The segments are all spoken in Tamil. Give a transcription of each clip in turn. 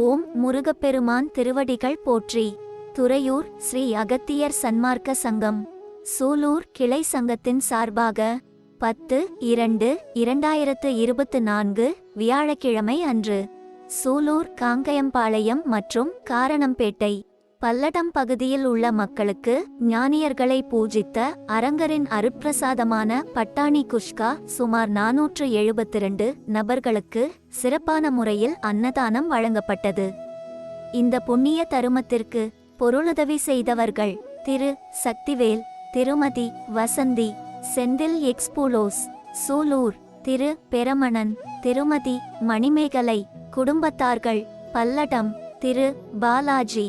ஓம் முருகப்பெருமான் திருவடிகள் போற்றி. துறையூர் ஸ்ரீ அகத்தியர் சன்மார்க்க சங்கம். சூலூர் கிளை சங்கத்தின் சார்பாக பத்து இரண்டு இரண்டாயிரத்து இருபத்து நான்கு வியாழக்கிழமை அன்று. சூலூர் காங்கயம்பாளையம் மற்றும் காரணம்பேட்டை. பல்லடம் பகுதியில் உள்ள மக்களுக்கு ஞானியர்களை பூஜித்த அரங்கரின் அருட்பிரசாதமான பட்டாணி குஷ்கா சுமார் நாநூற்று எழுபத்திரண்டு நபர்களுக்கு சிறப்பான முறையில் அன்னதானம் வழங்கப்பட்டது. இந்த புண்ணிய தருமத்திற்கு பொருளுதவி செய்தவர்கள் திரு. சக்திவேல் திருமதி வசந்தி செந்தில் எக்ஸ்போலோஸ் சூலூர் திரு. பெரமணன் திருமதி மணிமேகலை குடும்பத்தார்கள் பல்லடம் திரு. பாலாஜி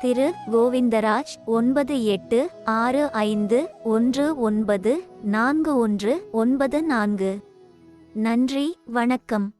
திரு கோவிந்தராஜ் ஒன்பது எட்டு ஆறு ஐந்து ஒன்று ஒன்பது நான்கு ஒன்று ஒன்பது நான்கு. நன்றி வணக்கம்.